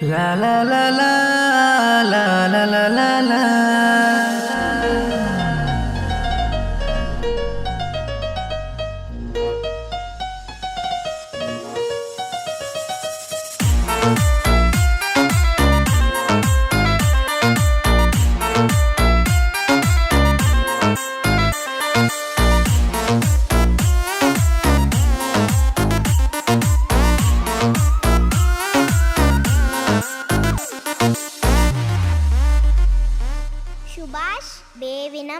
La la la la Subhash, ಬೇವಿನ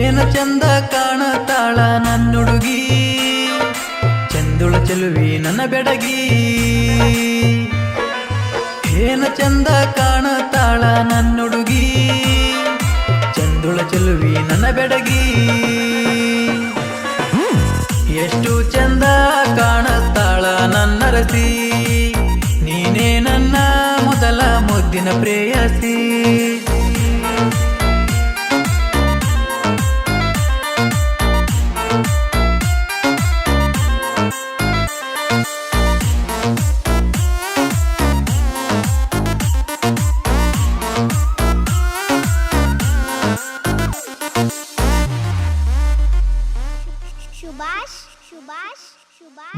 ಏನ ಚಂದ ಕಾಣತಾಳ ನನ್ನುಡುಗಿ ಚಂದುಳ ಚೆಲುವಿ ನನ್ನ ಬೆಡಗಿ. ಏನ ಚಂದ ಕಾಣತಾಳ ನನ್ನುಡುಗಿ ಚಂದುಳ ಚೆಲುವಿ ನನ್ನ ಬೆಡಗಿ. ಎಷ್ಟು ಚಂದ ಕಾಣತಾಳ ನನ್ನರಸಿ ನೀನೇ ನನ್ನ ಮೊದಲ ಮುದ್ದಿನ ಪ್ರೇಯಸಿ.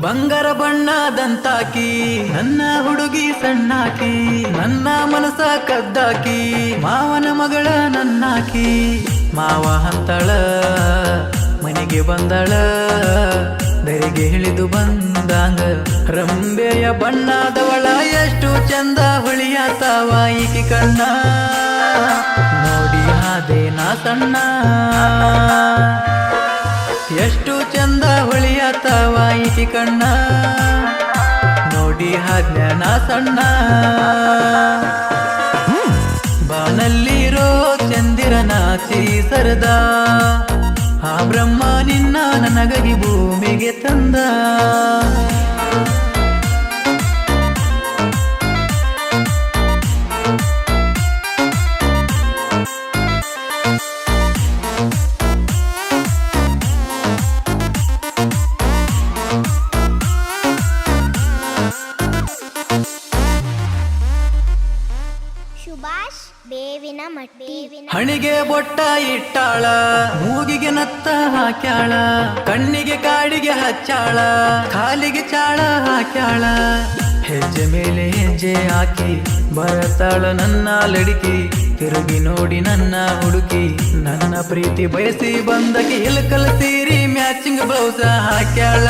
ಬಂಗಾರ ಬಣ್ಣದಂತಾಕಿ ನನ್ನ ಹುಡುಗಿ ಸಣ್ಣಾಕಿ, ನನ್ನ ಮನಸ ಕದ್ದಾಕಿ, ಮಾವನ ಮಗಳ ನನ್ನಾಕಿ, ಮಾವ ಹಂತಳ, ಮನೆಗೆ ಬಂದಳ ಬೆರಿಗೆ ಇಳಿದು ಬಂದಂಗ. ರಂಬೆಯ ಬಣ್ಣದವಳ ಎಷ್ಟು ಚಂದ ಹುಳಿಯ ತಾವಾಯಿಗೆ ಕಣ್ಣ. ನೋಡಿ ಹಾದೆ ನಾ ಸಣ್ಣ. ಈಕಿ ಕಣ್ಣ. ನೋಡಿ ಹಜ್ಞಾನ ಸಣ್ಣ. ಬಾನಲ್ಲಿರೋ ಚಂದಿರನ ಸರದ. ಆ ಬ್ರಹ್ಮ ನಿನ್ನ ನನಗರಿ ಭೂಮಿಗೆ ತಂದ. ಸುಭಾಷ್ ಬೇವಿನ ಮಟ್ಟಿ. ಬೇವಿನ ಹಣಿಗೆ ಬೊಟ್ಟ ಇಟ್ಟಾಳ, ಮೂಗಿಗೆ ನತ್ತ ಹಾಕ್ಯಾಳ, ಕಣ್ಣಿಗೆ ಕಾಡಿಗೆ ಹಚ್ಚಾಳ, ಕಾಲಿಗೆ ಚಾಳ ಹಾಕ್ಯಾಳ. ಹೆಜ್ಜೆ ಮೇಲೆ ಹೆಜ್ಜೆ ಹಾಕಿ, ಬರತಾಳ ನನ್ನ ಲಡಿಕಿ, ತಿರುಗಿ ನೋಡಿ ನನ್ನ ಹುಡುಕಿ, ನನ್ನ ಪ್ರೀತಿ ಬಯಸಿ ಬಂದಕ್ಕೆ ಇಲ್ಕಲ್ ಸೀರಿ ಮ್ಯಾಚಿಂಗ್ ಬ್ಲೌಸ ಹಾಕ್ಯಾಳ.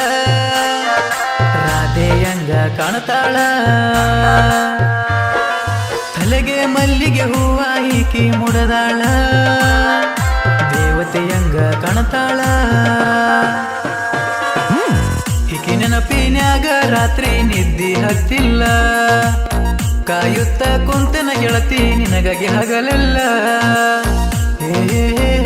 ರಾಧೆಯಂಗ ಕಾಣ್ತಾಳ. ತಲೆಗೆ ಮಲ್ಲಿಗೆ ಹೂವ ಈಕಿ ಮುಡದಾಳ. ದೇವತೆಯಂಗ ಕಾಣತಾಳ. ಈಕಿ ನೆನಪಿನ್ಯಾಗ ರಾತ್ರಿ ನಿದ್ದಿ ಹತ್ತಿಲ್ಲ. ಕಾಯುತ್ತ ಕುಂತನ ಗೆಳತಿ ನಿನಗಾಗಿ ಹಗಲೆಲ್ಲ. ಹೇ